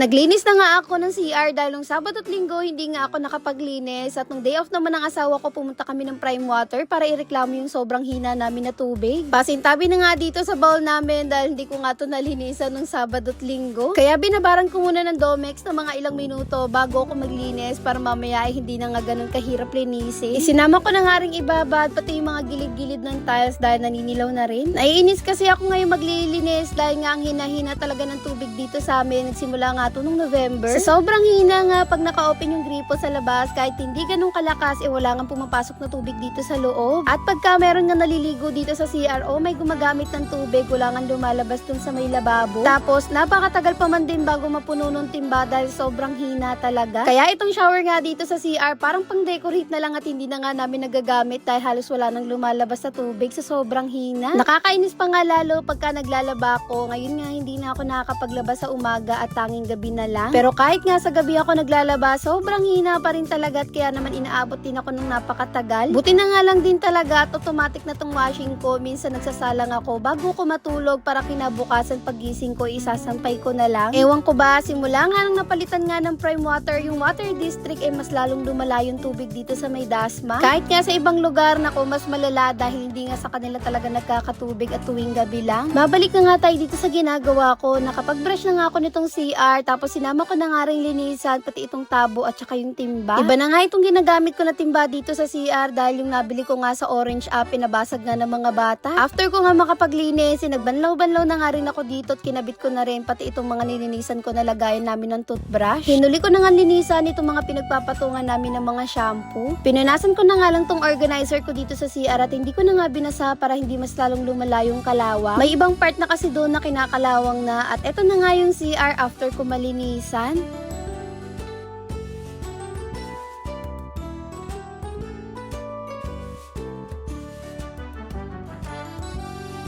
Naglinis na nga ako ng CR dahil nung Sabado at Linggo hindi nga ako nakapaglinis at nung day off naman ng asawa ko pumunta kami ng Prime Water para ireklamo yung sobrang hina namin na tubig. Pasintabi na nga dito sa bowl namin dahil hindi ko nga to nalinisan nung Sabado at Linggo. Kaya binabaran ko muna ng Domex na mga ilang minuto bago ako maglinis para mamaya ay hindi na nga ganun kahirap linisin. Isinama ko na nga rin ibabad pati yung mga gilid-gilid ng tiles dahil naninilaw na rin. Naiinis kasi ako ngayon maglilinis dahil nga ang hina-hina talaga ng tubig dito sa amin. Nagsimula nga to nung November. Sa sobrang hina nga pag naka-open yung gripo sa labas kahit hindi ganun kalakas eh wala nga pumapasok na tubig dito sa loob. At pagka meron nga naliligo dito sa CRO may gumagamit ng tubig wala nga lumalabas dun sa may lababo. Tapos napakatagal pa man din bago mapuno ng timba dahil sobrang hina talaga. Kaya itong shower nga dito sa CR parang pang decorate na lang at hindi na nga namin nagagamit dahil halos wala nang lumalabas sa tubig sa sobrang hina. Nakakainis pa nga lalo pagka naglalaba ako. Ngayon nga hindi na ako nakakapaglaba sa umaga at tanging gabi na lang. Pero kahit nga sa gabi ako naglalaba, sobrang hina pa rin talaga at kaya naman inaabot din ako ng napakatagal. Buti na nga lang din talaga at automatic na tong washing ko. Minsan nagsasalang ako bago ko matulog para kinabukasan pagising ko isasampay ko na lang. Ewan ko ba, simula nga nang napalitan nga ng prime water, yung water district eh mas lalong lumala yung tubig dito sa may dasma. Kahit nga sa ibang lugar na ko mas malala dahil hindi nga sa kanila talaga nagkakatubig at tuwing gabi lang. Babalik na nga tayo dito sa ginagawa ko. Nakapag-brush na nga ako nitong CR tapos sinama ko na nga rin linisan pati itong tabo at saka yung timba. Iba na nga itong ginagamit ko na timba dito sa CR dahil yung nabili ko nga sa orange app pinabasag nga ng mga bata. After ko nga makapaglinis, nagbanlaw-banlaw na nga rin ako dito at kinabit ko na rin pati itong mga nilinisan ko na lagayan namin ng toothbrush. Hinuli ko na nga linisan itong mga pinagpapatungan namin ng mga shampoo. Pinunasan ko na nga lang tong organizer ko dito sa CR at hindi ko na nga binasa para hindi mas lalong lumala yung kalawa. May ibang part na kasi doon na kinakalawang na at eto na nga yung CR after ko malinisan.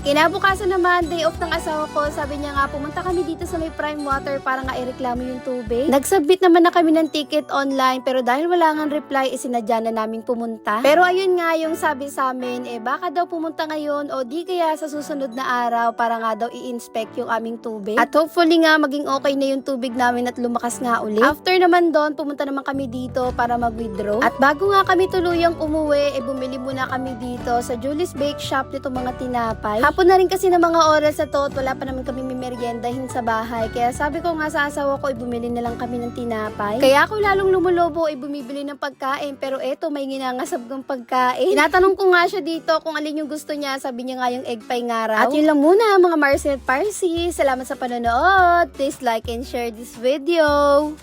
Kinabukasan naman, day off ng asawa ko, sabi niya nga, pumunta kami dito sa may prime water para nga ireklamo yung tubig. Nagsubmit naman na kami ng ticket online, pero dahil wala nga reply, isinadya na namin pumunta. Pero ayun nga, yung sabi sa amin, eh baka daw pumunta ngayon o di kaya sa susunod na araw para nga daw i-inspect yung aming tubig. At hopefully nga, maging okay na yung tubig namin at lumakas nga ulit. After naman doon, pumunta naman kami dito para mag-withdraw. At bago nga kami tuluyang umuwi, eh bumili muna kami dito sa Julie's Bake Shop nito mga tinapay. Hapon na rin kasi ng mga oras sa to at wala pa naman kami mimeriendahin sa bahay. Kaya sabi ko nga sa asawa ko, ibumili na lang kami ng tinapay. Kaya ako lalong lumulobo, ay bumibili ng pagkain. Pero eto, may ginangasab ng pagkain. Tinatanong ko nga siya dito kung alin yung gusto niya. Sabi niya nga yung egg pie nga raw. At yun lang muna mga Marcel Parsi. Salamat sa panonood. Please like and share this video.